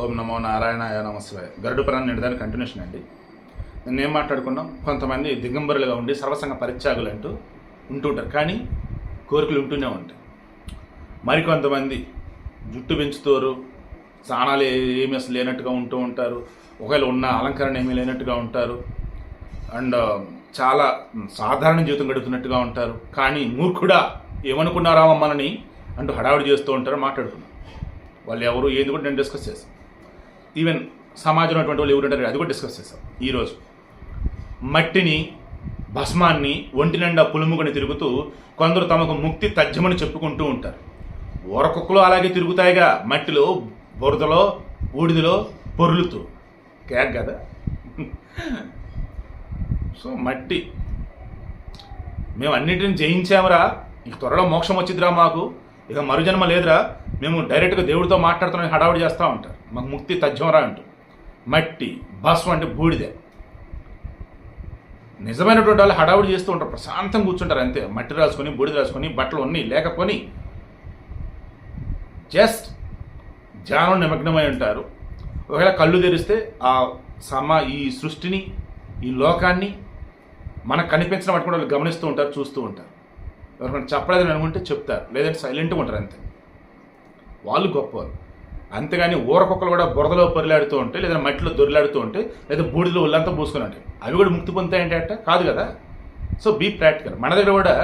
ఓం నమో నారాయణాయ నమస్వాయ గరుడు ప్రాణ నిడదాని కంటిన్యూషన్ అండి. నేను ఏం మాట్లాడుకున్నాం? కొంతమంది దిగంబరులుగా ఉండి సర్వసంగ పరిత్యాగులు అంటూ ఉంటుంటారు. కానీ కోరికలు ఉంటూనే ఉంటాయి. మరికొంతమంది జుట్టు పెంచుతారు స్నానాలు ఏమి ఏమీ అసలు లేనట్టుగా ఉంటూ ఉంటారు. ఒకవేళ ఉన్న అలంకరణ ఏమీ లేనట్టుగా ఉంటారు. అండ్ చాలా సాధారణ జీవితం గడుపుతున్నట్టుగా ఉంటారు. కానీ మూర్ఖుడా ఏమనుకున్నారా మనని అంటూ హడావిడి చేస్తూ ఉంటారు మాట్లాడుతున్నాను వాళ్ళు ఎవరు ఏది కూడా నేను డిస్కస్ చేశాను ఈవెన్ సమాజంలో ఉన్నటువంటి వాళ్ళు ఎవరు ఉంటారు అది కూడా డిస్కస్ చేస్తాం. ఈరోజు మట్టిని భస్మాన్ని ఒంటి నిండా పులుముకొని తిరుగుతూ కొందరు తమకు ముక్తి తజ్జమని చెప్పుకుంటూ ఉంటారు. ఊరకుక్కలు అలాగే తిరుగుతాయిగా మట్టిలో బురదలో ఊడిదిలో పొరులుతూ. కేక్ కదా? సో మట్టి. మేము అన్నిటిని జయించామరా. ఇక త్వరలో మోక్షం వచ్చిద్దిరా మాకు. ఇక మరుజన్మ లేదురా. మేము డైరెక్ట్గా దేవుడితో మాట్లాడుతున్నాం హడావుడి చేస్తూ ఉంటారు. మాకు ముక్తి తథ్యంరా అంటూ. మట్టి భస్వం అంటే బూడిదే. నిజమైనటువంటి వాళ్ళు హడావుడి చేస్తూ ఉంటారు ప్రశాంతంగా కూర్చుంటారు అంతే. మట్టి రాసుకొని బూడిద రాసుకొని బట్టలు ఉన్నాయి లేకపోని. జస్ట్ ధ్యానం నిమగ్నమై ఉంటారు. ఒకవేళ కళ్ళు తెరిస్తే ఆ సమ ఈ సృష్టిని ఈ లోకాన్ని మనకు కనిపించిన వాటి కూడా వాళ్ళు గమనిస్తూ ఉంటారు చూస్తూ ఉంటారు. ఎవరికైనా చెప్పలేదని అనుకుంటే చెప్తారు లేదంటే సైలెంట్గా ఉంటారు అంతే. వాళ్ళు గొప్పవాళ్ళు అంతేగాని ఊరకొక్కలు కూడా బురదలో పొరిలాడుతూ ఉంటే లేదా మట్టిలో దొరిలాడుతూ ఉంటే లేదా బూడిదలో ఒళ్ళంతా పూసుకుని ఉంటాయి అవి కూడా ముక్తి పొందుతాయంటే అట్ట కాదు కదా? సో బీ ప్రాక్టికల్ మన దగ్గర కూడా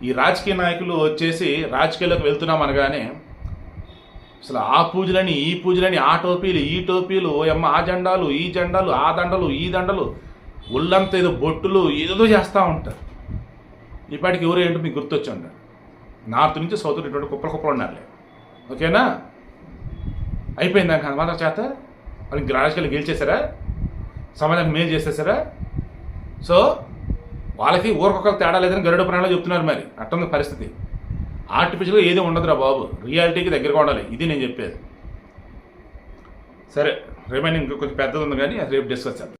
ఈ రాజకీయ నాయకులు వచ్చేసి రాజకీయాల్లోకి వెళ్తున్నాం అనగానే అసలు ఆ పూజలని ఈ పూజలని ఆ టోపీలు ఈ టోపీలు ఎమ్మ ఆ జెండాలు ఈ జెండాలు ఆ దండలు ఈ దండలు ఒళ్ళంతా ఏదో బొట్టులు ఏదో చేస్తూ ఉంటారు. ఇప్పటికి ఎవరు ఏంటో మీకు గుర్తొచ్చి ఉంటారు నార్త్ నుంచి సౌత్ ఇటువంటి కుప్పలు కుప్పలు ఉండాలి. ఓకేనా? అయిపోయింది దానికి అనమాట చేత? వాళ్ళకి రాజకీయాలు గెలిచేశారా? సమాజానికి మేలు చేసేసారా సో వాళ్ళకి ఊరకొకరు తేడా లేదని గరుడ ప్రాణాలు చెప్తున్నారు మరి. అట్టుంది పరిస్థితి. ఆర్టిఫిషియల్గా ఏది ఉండదురా బాబు. రియాలిటీకి దగ్గరగా ఉండాలి. ఇది నేను చెప్పేది. సరే రిమైనింగ్ కొంచెం పెద్దది ఉంది కానీ రేపు డిస్కస్ చేద్దాం.